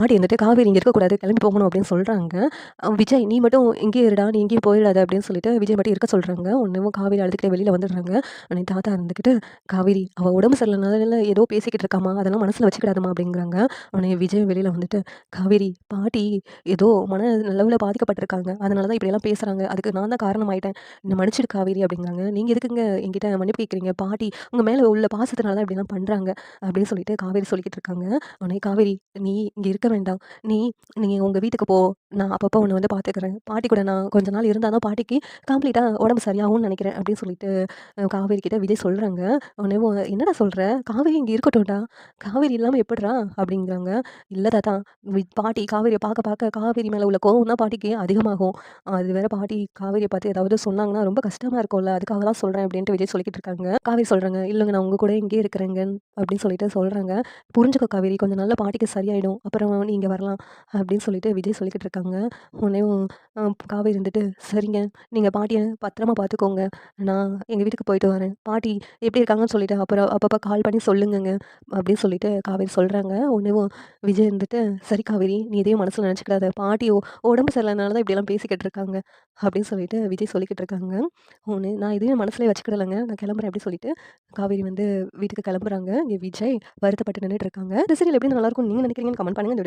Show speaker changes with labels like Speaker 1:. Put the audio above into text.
Speaker 1: பாட்டி இருந்துட்டு காவேரி இங்கே இருக்கக்கூடாது கிளம்பி போகணும் அப்படின்னு சொல்கிறாங்க விஜய் நீ மட்டும் இங்கேயே இருடா நீ எங்கேயும் போயிடாத அப்படின்னு சொல்லிட்டு விஜய் மட்டும் இருக்க சொல்கிறாங்க ஒன்றும் காவேரி அழுதுகிட்டே வெளியில் வந்துடுறாங்க. உடனே தாத்தா இருந்துக்கிட்டு காவேரி அவள் உடம்பு சரியில்லைனால ஏதோ பேசிக்கிட்டு இருக்காமா அதெல்லாம் மனசில் வச்சுக்கிடாதமா அப்படிங்கிறாங்க. உடனே விஜய் வெளியில் வந்துட்டு காவேரி பாட்டி ஏதோ மன நல்லவில் பாதிக்கப்பட்டிருக்காங்க. அதனால தான் இப்படியெல்லாம் பேசுகிறாங்க அதுக்கு நான் தான் காரணமாயிட்டேன். என்னை மன்னிச்சிடு காவேரி அப்படிங்கிறாங்க. நீங்கள் எதுக்குங்க என்கிட்ட மன்னிப்பு கேட்குறீங்க பாட்டி உங்கள் மேலே உள்ள பாசத்தினால தான் இப்படிலாம் பண்ணுறாங்க அப்படின்னு சொல்லிட்டு காவேரி சொல்லிக்கிட்டு இருக்காங்க. உடனே காவேரி நீ இங்கே இருக்க வேண்டாம். நீ நீ உங்கள் வீட்டுக்கு போ. நான் அப்பப்போ உன்னை வந்து பார்த்துக்கிறேன் பாட்டி கூட நான் கொஞ்ச நாள் இருந்தால் தான் பாட்டிக்கு கம்ப்ளீட்டாக உடம்பு சரியாகும்னு நினைக்கிறேன் அப்படின்னு சொல்லிட்டு காவேரி கிட்ட விஜய் சொல்கிறாங்க உடனே என்னடா சொல்கிற காவேரி இங்கே இருக்கட்டும்டா. காவேரி இல்லாமல் எப்படிறா அப்படிங்கிறாங்க. இல்லை தாத்தா. பாட்டி காவேரியை பார்க்க பார்க்க காவேரி மேலே உள்ள கோவம் தான் பாட்டிக்கு அதிகமாகும். அது வேற பாட்டி காவேரியை பார்த்து ஏதாவது சொன்னாங்கன்னா ரொம்ப கஷ்டமாக இருக்கும்ல. அதுக்காக தான் சொல்கிறேன் அப்படின்ட்டு விஜய் சொல்லிக்கிட்டு இருக்காங்க. காவேரி சொல்கிறாங்க இல்லைங்க நான் உங்கள் கூட இங்கே இருக்கிறேங்க அப்படின்னு சொல்லிட்டு சொல்கிறாங்க புரிஞ்சுக்கோ காவேரி கொஞ்சம் நல்ல பாட்டிக்கு சரியாயிடும். அப்புறம் நீங்கள் வரலாம் அப்படின்னு சொல்லிட்டு விஜய் சொல்லிக்கிட்டு இருக்காங்க. உன்னையும் காவேரி இருந்துட்டு சரிங்க. நீங்கள் பாட்டியை பத்திரமா பார்த்துக்கோங்க நான் எங்கள் வீட்டுக்கு போயிட்டு வரேன். பாட்டி எப்படி இருக்காங்கன்னு சொல்லிட்டு அப்புறம் அப்பப்போ கால் பண்ணி சொல்லுங்கங்க அப்படின்னு சொல்லிட்டு காவேரி சொல்கிறாங்க உடனேவும் விஜய் இருந்துட்டு சரி காவேரி நீ எதையும் மனசில் நினச்சிக்கிடாத பாட்டி உடம்பு சரியில்லைனால தான் இப்படியெல்லாம் பேசிக்கிட்டு இருக்காங்க அப்படின்னு சொல்லிட்டு விஜய் சொல்லிக்கிட்டு இருக்காங்க. ஒன்று நான் எதுவும் மனசுலேயே வச்சுக்கிடலைங்க. நான் கிளம்புறேன் அப்படின்னு சொல்லிட்டு காவேரி வந்து வீட்டுக்கு கிளம்புறாங்க. இங்கே விஜய் வருத்தப்பட்டு நின்றுட்டு இருக்காங்க. இந்த சீரியல் எப்படி நல்லா இருக்கும்? நீங்கள் நினைக்கிறீங்கன்னு கமெண்ட் பண்ணுங்க. இந்த